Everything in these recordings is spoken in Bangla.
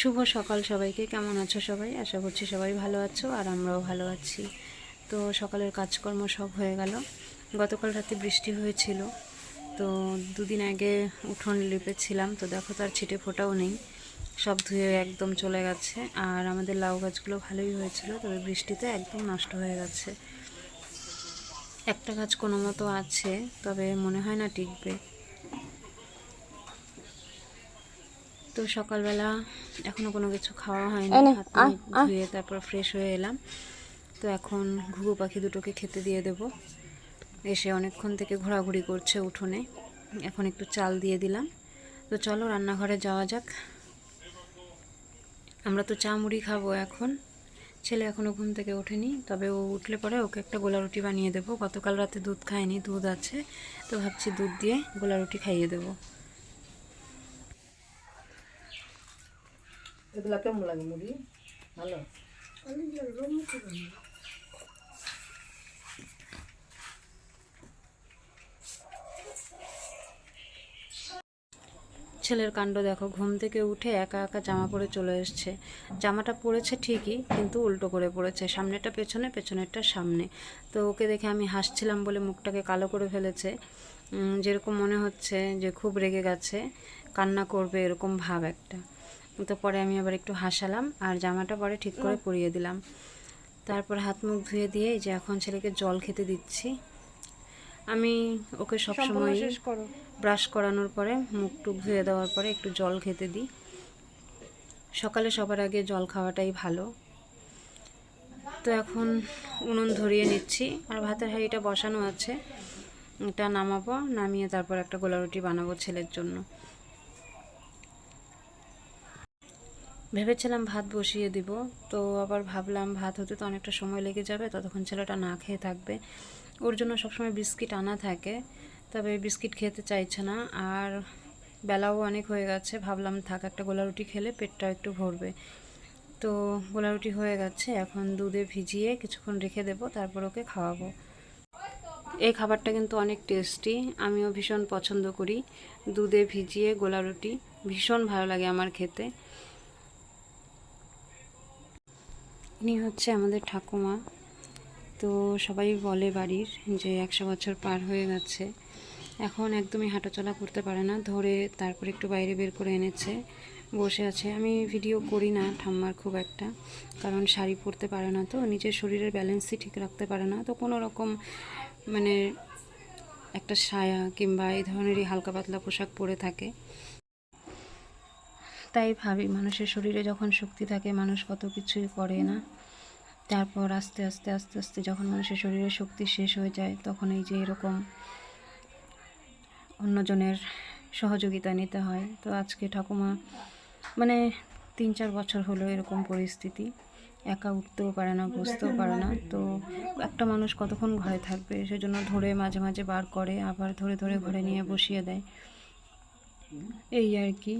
শুভ সকাল সবাইকে। কেমন আছো সবাই? আশা করছি সবাই ভালো আছো আর আমরাও ভালো আছি। তো সকালের কাজকর্ম সব হয়ে গেল। গতকাল রাতে বৃষ্টি হয়েছিল। তো দুদিন আগে উঠোন লিপেছিলাম। তো দেখো তার ছিটে ফোটাও নেই। সব ধুয়ে একদম চলে গেছে। আর আমাদের লাউ গাছগুলো ভালোই হয়েছিল, তবে বৃষ্টিতে একদম নষ্ট হয়ে গেছে। একটা গাছ কোনো মতো আছে তবে মনে হয় না টিকবে। তো সকালবেলা এখনও কোনো কিছু খাওয়া হয়নি। ধুয়ে তারপর ফ্রেশ হয়ে এলাম। তো এখন ঘুঘু পাখি দুটোকে খেতে দিয়ে দেব। এসে অনেকক্ষণ থেকে ঘোরাঘুরি করছে উঠোনে। এখন একটু চাল দিয়ে দিলাম। তো চলো রান্নাঘরে যাওয়া যাক। আমরা তো চা মুড়ি খাব এখন। ছেলে এখনও ঘুম থেকে ওঠেনি তবে ও উঠলে পরে ওকে একটা গোলা রুটি বানিয়ে দেবো। গতকাল রাতে দুধ খায়নি দুধ আছে তো ভাবছি দুধ দিয়ে গোলা রুটি খাইয়ে দেবো। এগুলা কেমন লাগে মুড়ি? ভালো? ছেলের কাণ্ড দেখো। ঘুম থেকে উঠে একা একা জামা পরে চলে এসছে। জামাটা পরেছে ঠিকই, কিন্তু উল্টো করে পড়েছে সামনেটা পেছনে, পেছনেরটা সামনে। তো ওকে দেখে আমি হাসছিলাম বলে মুখটাকে কালো করে ফেলেছে। যেরকম মনে হচ্ছে যে খুব রেগে গেছে, কান্না করবে এরকম ভাব একটা। তো পরে আমি আবার একটু হাসালাম আর জামাটা পরে ঠিক করে পরিয়ে দিলাম। তারপর হাত মুখ ধুয়ে দিয়ে যে এখন ছেলেকে জল খেতে দিচ্ছি। আমি ওকে সবসময় ব্রাশ করানোর পরে মুখ টুক ধুয়ে দেওয়ার পরে একটু জল খেতে দিই। সকালে সবার আগে জল খাওয়াটাই ভালো। তো এখন উনুন ধরিয়ে নিচ্ছি। আর ভাতের হাঁড়িটা বসানো আছে। এটা নামাবো নামিয়ে তারপর একটা গোলা রুটি বানাবো ছেলের জন্য। ভেবেছিলাম ভাত বসিয়ে দিব তো আবার ভাবলাম ভাত হতে তো অনেকটা সময় লেগে যাবে ততক্ষণ ছেলেটা না খেয়ে থাকবে। ওর জন্য সবসময় বিস্কিট আনা থাকে, তবে বিস্কিট খেতে চাইছে না। আর বেলাও অনেক হয়ে গেছে, ভাবলাম থাক একটা গোলা রুটি খেলে পেটটা একটু ভরবে। তো গোলা রুটি হয়ে গেছে, এখন দুধে ভিজিয়ে কিছুক্ষণ রেখে দেবো, তারপর ওকে খাওয়াবো। এই খাবারটা কিন্তু অনেক টেস্টি, আমিও ভীষণ পছন্দ করি। দুধে ভিজিয়ে গোলা রুটি ভীষণ ভালো লাগে আমার খেতে। ইনি হচ্ছে আমাদের ঠাকুমা। তো সবাই বলে বাড়ির যে একশো বছর পার হয়ে গেছে। এখন একদমই হাঁটাচলা করতে পারে না, ধরে তারপর একটু বাইরে বের করে এনেছে, বসে আছে। আমি ভিডিও করি না ঠাম্মার খুব একটা, কারণ শাড়ি পরতে পারে না তো, নিজের শরীরের ব্যালেন্সই ঠিক রাখতে পারে না। তো কোনো রকম মানে একটা সায়া কিংবা এই ধরনেরই হালকা পাতলা পোশাক পরে থাকে। তাই ভাবি মানুষের শরীরে যখন শক্তি থাকে, মানুষ কত কিছুই করে না। তারপর আস্তে আস্তে আস্তে আস্তে যখন মানুষের শরীরে শক্তি শেষ হয়ে যায়, তখন এই যে এরকম অন্যজনের সহযোগিতা নিতে হয়। তো আজকে ঠাকুমা মানে তিন, চার বছর হলো এরকম পরিস্থিতি। একা উঠতেও পারে না, বসতেও পারে না। তো একটা মানুষ কতক্ষণ ঘরে থাকবে? সেজন্য ধরে মাঝে মাঝে বার করে, আবার ধরে ধরে ঘরে নিয়ে বসিয়ে দেয়। এই আর কি।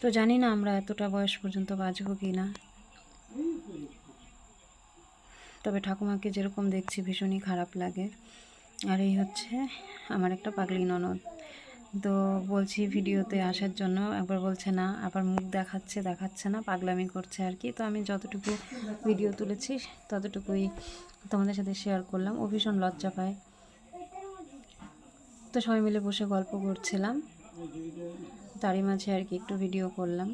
তো জানি না আমরা এতটা বয়স পর্যন্ত বাঁচবো কি না তবে ঠাকুমাকে যেরকম দেখছি ভীষণই খারাপ লাগে। আর এই হচ্ছে আমার একটা পাগলি ননদ। তো বলছি ভিডিওতে আসার জন্য একবার বলছে, না, আবার মুখ দেখাচ্ছে দেখাচ্ছে না, পাগলামি করছে আর কি। তো আমি যতটুকু ভিডিও তুলেছি, ততটুকুই তোমাদের সাথে শেয়ার করলাম। ও ভীষণ লজ্জা পায়। তো সবাই মিলে বসে গল্প করছিলাম। তারই মাঝে আর কি একটু ভিডিও করলাম।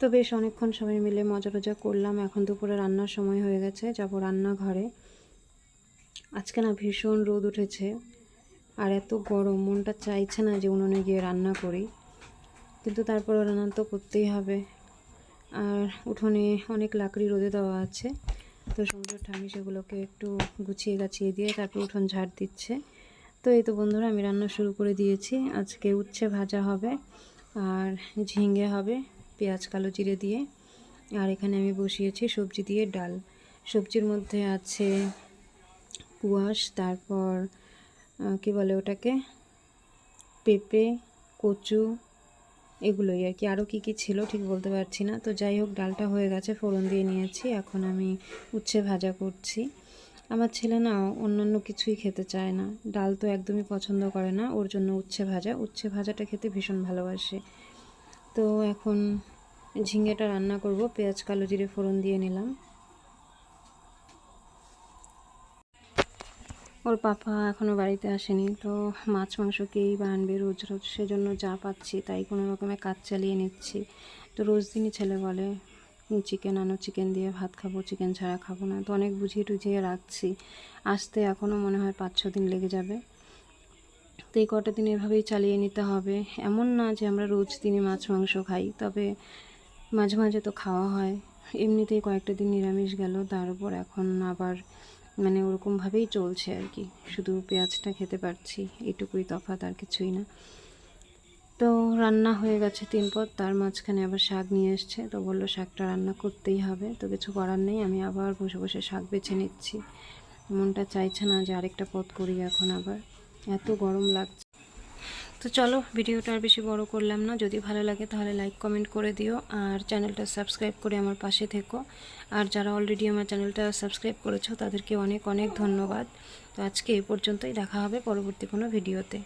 তো বেশ অনেকক্ষণ সবাই মিলে মজা টজা করলাম। এখন দুপুরে রান্নার সময় হয়ে গেছে, যাব রান্নাঘরে। আজকে না ভীষণ রোদ উঠেছে, আর এত গরম, মনটা চাইছে না যে উনুনে গিয়ে রান্না করি। কিন্তু তারপরে রান্না তো করতেই হবে। আর উঠোনে অনেক লাকড়ি রোদে দেওয়া আছে, তো সমুদ্র ঠামি সেগুলোকে একটু গুছিয়ে গাছিয়ে দিয়ে তারপর উঠোন ঝাড় দিচ্ছে। তো এই তো বন্ধুরা, আমি রান্না শুরু করে দিয়েছি। আজকে উচ্ছে ভাজা হবে, আর ঝিঙে হবে পেঁয়াজ, কালো জিরে দিয়ে। আর এখানে আমি বসিয়েছি সবজি দিয়ে ডাল। সবজির মধ্যে আছে কুয়াশ, তারপর কি বলে ওটাকে? পেঁপে, কচু, এগুলোই আর কি। আরও কী কী ছিল ঠিক বলতে পারছি না। তো যাই হোক, ডালটা হয়ে গেছে, ফোড়ন দিয়ে নিয়েছি। এখন আমি উচ্ছে ভাজা করছি। আমার ছেলে না অন্যান্য কিছুই খেতে চায় না। ডাল তো একদমই পছন্দ করে না, ওর জন্য উচ্ছে ভাজা। উচ্ছে ভাজাটা খেতে ভীষণ ভালোবাসে। তো এখন ঝিঙেটা রান্না করব। পেঁয়াজ, কালো জিরে, ফোড়ন দিয়ে নিলাম। ওর পাপা এখনও বাড়িতে আসেনি, তো মাছ, মাংস কেই বা আনবে রোজ রোজ সেজন্য যা পাচ্ছি তাই কোনো রকমে কাজ চালিয়ে নিচ্ছি। তো রোজ দিনই ছেলে বলে, চিকেন আনো, চিকেন দিয়ে ভাত খাব, চিকেন ছাড়া খাব না। তো অনেক বুঝিয়ে টুঝিয়ে রাখছি। আসতে এখনও মনে হয় পাঁচ, ছ দিন লেগে যাবে। তো এই কটা দিন এভাবেই চালিয়ে নিতে হবে। এমন না যে আমরা রোজ দিনে মাছ, মাংস খাই, তবে মাঝে মাঝে তো খাওয়া হয়। এমনিতেই কয়েকটা দিন নিরামিষ গেল, তার উপর এখন আবার মানে ওরকমভাবেই চলছে আর কি। শুধু পেঁয়াজটা খেতে পারছি, এটুকুই তফাৎ, আর কিছুই না। তো রান্না হয়ে গেছে তিন পদ, তার মাঝখানে আবার শাক নিয়ে এসছে, তো বলল শাকটা রান্না করতেই হবে। তো কিছু করার নেই, আমি আবার বসে বসে শাক বেছে নিচ্ছি। মনটা চাইছে না যে আরেকটা পথ করি এখন আবার। এত গরম লাগছে। তো চলো, ভিডিওটা আর বেশি বড় করলাম না। যদি ভালো লাগে তাহলে লাইক কমেন্ট করে দিও। আর চ্যানেলটা সাবস্ক্রাইব করে আমার পাশে থেকো। আর যারা অলরেডি আমার চ্যানেলটা সাবস্ক্রাইব করেছ, তাদেরকে অনেক অনেক ধন্যবাদ। তো আজকে এ পর্যন্তই। দেখা হবে পরবর্তী কোনো ভিডিওতে।